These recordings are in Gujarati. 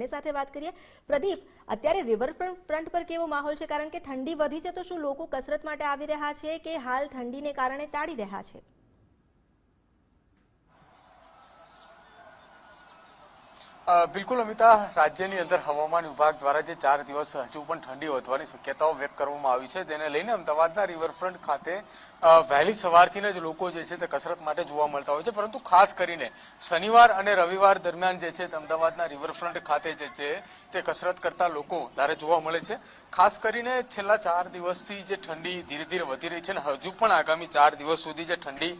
એની સાથે વાત કરીએ, પ્રદીપ, અત્યારે રિવરફ્રન્ટ પર કેવો માહોલ છે? કારણ કે ઠંડી વધી છે તો શું લોકો કસરત માટે આવી રહ્યા છે કે હાલ ઠંડીને કારણે ટાળી રહ્યા છે? બિલકુલ અમિતા, રાજ્યની અંદર હવામાન વિભાગ દ્વારા જે ચાર દિવસ હજુ પણ ઠંડી વધવાની શક્યતાઓ વ્યક્ત કરવામાં આવી છે તેને લઈને અમદાવાદના રિવરફ્રન્ટ ખાતે વહેલી સવારથી જ લોકો જે છે તે કસરત માટે જોવા મળતા હોય છે, પરંતુ ખાસ કરીને શનિવાર અને રવિવાર દરમિયાન જે છે અમદાવાદના રિવરફ્રન્ટ ખાતે જે છે તે કસરત કરતા લોકો ત્યારે જોવા મળે છે. ખાસ કરીને છેલ્લા ચાર દિવસથી જે ઠંડી ધીરે ધીરે વધી રહી છે અને હજુ પણ આગામી ચાર દિવસ સુધી જે ઠંડી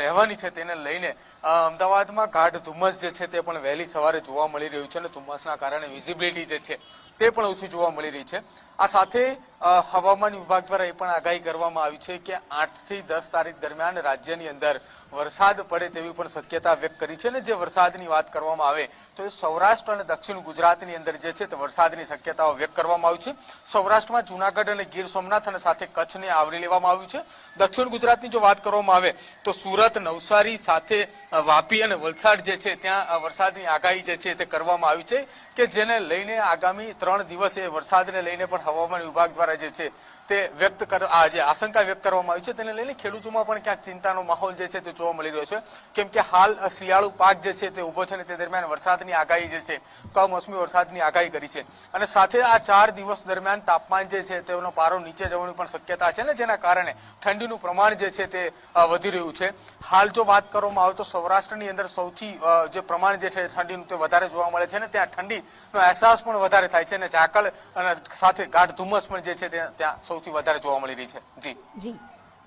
રહેવાની છે તેને લઈને અમદાવાદમાં ગાઢ ધુમ્મસ જે છે તે પણ વહેલી સવારે જોવા મળી રહ્યું છે અને ધુમ્મસના કારણે વિઝિબિલિટી જે છે તે પણ ઓછી જોવા મળી રહી છે. આ સાથે હવામાન વિભાગ દ્વારા એ પણ આગાહી કરવામાં આવી છે કે આઠથી દસ તારીખ દરમિયાન રાજ્યની અંદર વરસાદ પડે તેવી પણ શક્યતા વ્યક્ત કરી છે. અને જે વરસાદની વાત કરવામાં આવે તો એ સૌરાષ્ટ્ર અને દક્ષિણ ગુજરાતની અંદર જે છે તે વરસાદની શક્યતાઓ વ્યક્ત કરવામાં આવી છે. સૌરાષ્ટ્રમાં જુનાગઢ અને ગીર સોમનાથ અને સાથે કચ્છને આવરી લેવામાં આવ્યું છે. દક્ષિણ ગુજરાતની જો વાત કરવામાં આવે તો સુરત, નવસારી સાથે વાપી અને વલસાડ જે છે ત્યાં વરસાદની આગાહી જે છે તે કરવામાં આવી છે કે જેને લઈને આગામી ત્રણ દિવસ વરસાદને લઈને પણ હવામાન વિભાગ દ્વારા જે છે તે વ્યક્ત કર આ જે આશંકા વ્યક્ત કરવામાં આવી છે, તેને લઈને ખેડૂતોમાં પણ ક્યાંક ચિંતાનો માહોલ જે છે તે જોવા મળી રહ્યો છે. કેમ કે હાલ શિયાળુ પાક જે છે તે ઊભો છે અને તે દરમિયાન વરસાદની આગાહી જે છે, કમોસમી વરસાદની આગાહી કરી છે. અને સાથે આ ચાર દિવસ દરમિયાન તાપમાન જે છે તેનો પારો નીચે જવાની પણ શક્યતા છે ને જેના કારણે ઠંડીનું પ્રમાણ જે છે તે વધી રહ્યું છે. હાલ જો વાત કરવામાં આવે તો સૌરાષ્ટ્રની અંદર સૌથી જે પ્રમાણ જે છે ઠંડીનું તે વધારે જોવા મળે છે ને ત્યાં ઠંડીનો અહેસાસ પણ વધારે થાય છે અને ઝાકળ અને સાથે ગાઢ ધુમ્મસ પણ જે છે ત્યાં સૌથી વધારે જોવા મળી રહી છે. જી. જી.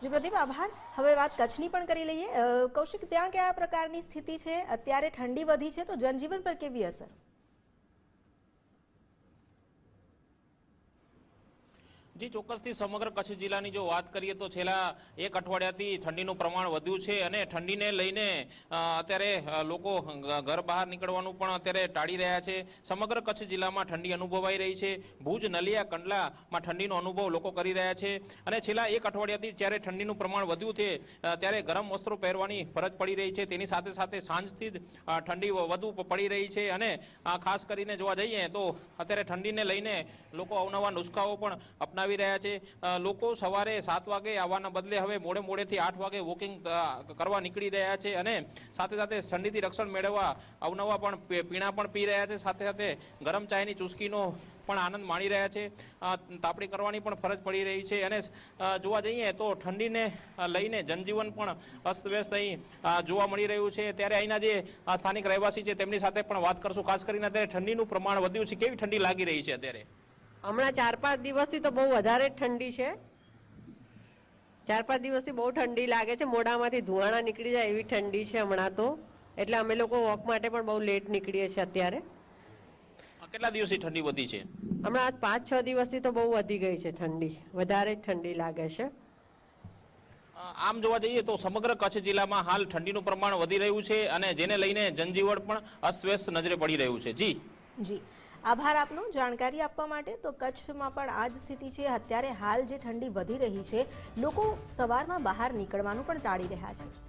જી, પ્રદીપ, આભાર. હવે વાત કચ્છની પણ કરી લઈએ. કૌશિક, ત્યાં કયા પ્રકારની સ્થિતિ છે? અત્યારે ઠંડી વધી છે, તો જનજીવન પર કેવી અસર? જી, ચોક્કસથી સમગ્ર કચ્છ જિલ્લાની જો વાત કરીએ તો છેલ્લા એક અઠવાડિયાથી ઠંડીનું પ્રમાણ વધ્યું છે અને ઠંડીને લઈને અત્યારે લોકો ઘર બહાર નીકળવાનું પણ અત્યારે ટાળી રહ્યા છે. સમગ્ર કચ્છ જિલ્લામાં ઠંડી અનુભવાઈ રહી છે. ભુજ, નલિયા, કંડલામાં ઠંડીનો અનુભવ લોકો કરી રહ્યા છે. અને છેલ્લા એક અઠવાડિયાથી જ્યારે ઠંડીનું પ્રમાણ વધ્યું છે ત્યારે ગરમ વસ્ત્રો પહેરવાની ફરજ પડી રહી છે. તેની સાથે સાથે સાંજથી જ ઠંડી વધુ પડી રહી છે. અને ખાસ કરીને જોવા જઈએ તો અત્યારે ઠંડીને લઈને લોકો અવનવા નુસ્ખાઓ પણ અપનાવી રહ્યા છે. લોકો સવારે સાત વાગે આવવાના બદલે હવે મોડે મોડેથી આઠ વાગે વોકિંગ કરવા નીકળી રહ્યા છે અને સાથે સાથે ઠંડીથી રક્ષણ મેળવવા અવનવા પણ પીણા પણ પી રહ્યા છે. સાથે સાથે ગરમ ચાયની ચુસ્કીનો પણ આનંદ માણી રહ્યા છે. તાપડી કરવાની પણ ફરજ પડી રહી છે અને જોવા જઈએ તો ઠંડીને લઈને જનજીવન પણ અસ્તવ્યસ્ત અહીં જોવા મળી રહ્યું છે. ત્યારે અહીંના જે સ્થાનિક રહેવાસી છે તેમની સાથે પણ વાત કરશું. ખાસ કરીને અત્યારે ઠંડીનું પ્રમાણ વધ્યું છે. કેવી ઠંડી લાગી રહી છે અત્યારે? હમણાં ચાર પાંચ દિવસથી તો બહુ વધારે જ ઠંડી છે. ચાર પાંચ દિવસથી બહુ ઠંડી લાગે છે. મોઢામાંથી ધુવાણા નીકળી જાય એવી ઠંડી છે હમણાં તો. એટલે અમે લોકો વોક માટે પણ બહુ લેટ નીકળીએ છીએ અત્યારે. કેટલા દિવસથી ઠંડી વધી છે? હમણાં આજ પાંચ છ દિવસથી તો બહુ વધી ગઈ છે ઠંડી. વધારે જ ઠંડી લાગે છે. આમ જોવા જઈએ તો સમગ્ર કચ્છ જિલ્લામાં હાલ ઠંડીનું પ્રમાણ વધી રહ્યું છે અને જેને લઈને જનજીવન પણ અસ્તવ્યસ્ત નજરે પડી રહ્યું છે. જી. જી. આભાર આપનો જાણકારી આપવા માટે. તો કચ્છમાં પણ આ જ સ્થિતિ છે. અત્યારે હાલ જે ઠંડી વધી રહી છે, લોકો સવારમાં બહાર નીકળવાનું પણ ટાળી રહ્યા છે.